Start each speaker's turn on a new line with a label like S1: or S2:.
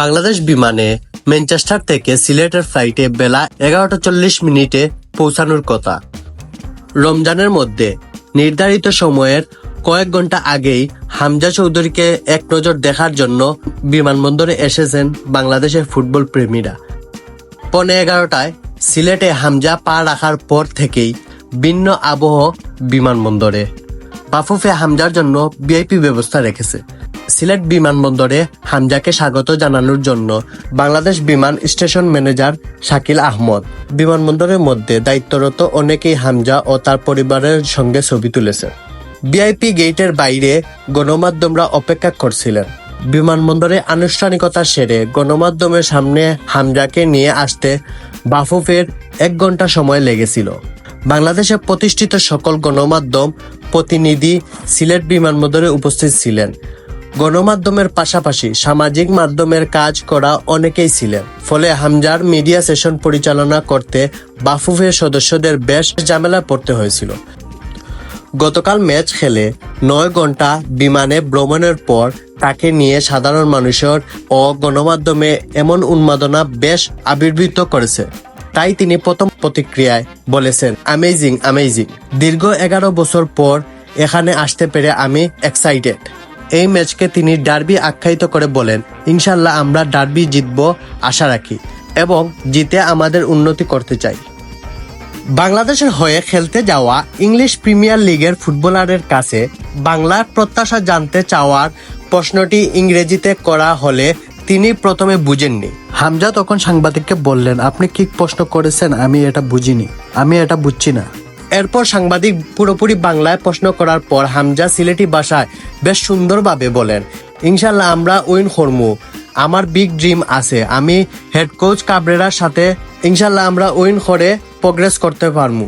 S1: বাংলাদেশ বিমানে ম্যানচেস্টার থেকে সিলেটের ফ্লাইটে বেলা এগারোটা চল্লিশ মিনিটে পৌঁছানোর কথা। রমজানের মধ্যে নির্ধারিত সময়ের কয়েক ঘণ্টা আগেই হামজা চৌধুরীকে এক নজর দেখার জন্য বিমানবন্দরে এসেছেন বাংলাদেশের ফুটবল প্রেমীরা। পনে এগারোটায় সিলেটে হামজা পা রাখার পর থেকেই ভিন্ন আবহ বিমানবন্দরে। বাফুফে হামজার জন্য ভিআইপি ব্যবস্থা রেখেছে। সিলেট বিমানবন্দরে হামজাকে স্বাগত জানানোর জন্য বাংলাদেশ বিমান স্টেশন ম্যানেজার শাকিল আহমদ। বিমানবন্দরের মধ্যে দায়িত্বরত অনেকেই হামজা ও তার পরিবারের সঙ্গে ছবি তুলেছে ভিআইপি গেটের বাইরে গণমাধ্যমরা অপেক্ষা করছিলেন। বিমানবন্দরে আনুষ্ঠানিকতা সেরে গণমাধ্যমের সামনে হামজাকে নিয়ে আসতে বাফুফের এক ঘণ্টা সময় লেগেছিল। বাংলাদেশে প্রতিষ্ঠিত সকল গণমাধ্যম প্রতিনিধি সিলেট বিমানবন্দরে উপস্থিত ছিলেন। গণমাধ্যমের পাশাপাশি সামাজিক মাধ্যমের কাজ করা অনেকেই ছিলেন। ফলে হামজার মিডিয়া সেশন পরিচালনা করতে বাফুফের সদস্যদের বেশ ঝামেলা পড়তে হয়েছিল। গতকাল ম্যাচ খেলে নয় ঘণ্টা বিমানে ভ্রমণের পর তাকে নিয়ে সাধারণ মানুষের ও গণমাধ্যমে এমন উন্মাদনা বেশ আবির্ভূত করেছে। তাই তিনি প্রথম প্রতিক্রিয়ায় বলেছেন আমেজিং আমেজিং দীর্ঘ এগারো বছর পর এখানে আসতে পেরে আমি এক্সাইটেড এই ম্যাচকে তিনি ডার্বি আখ্যায়িত করে বলেন ইনশাল্লাহ আমরা ডার্বি জিতব, আশা রাখি এবং জিতে আমাদের উন্নতি করতে চাই। বাংলাদেশের হয়ে খেলতে যাওয়া ইংলিশ প্রিমিয়ার লিগের ফুটবলারের কাছে বাংলার প্রত্যাশা জানতে চাওয়ার প্রশ্নটি ইংরেজিতে করা হলে তিনি প্রথমে বুঝেননি। হামজা তখন সাংবাদিককে বললেন, আপনি কি প্রশ্ন করেছেন? আমি এটা বুঝিনি। আমি এটা বুঝছি না। এরপর সাংবাদিক পুরোপুরি বাংলায় প্রশ্ন করার পর হামজা সিলেটি ভাষায় বেশ সুন্দরভাবে বলেন ইনশাল্লাহ আমরা উইন হরমু আমার বিগ ড্রিম আছে। আমি হেড কোচ কাবরেরার সাথে ইনশাল্লাহ আমরা উইন হরে প্রোগ্রেস করতে পারমু।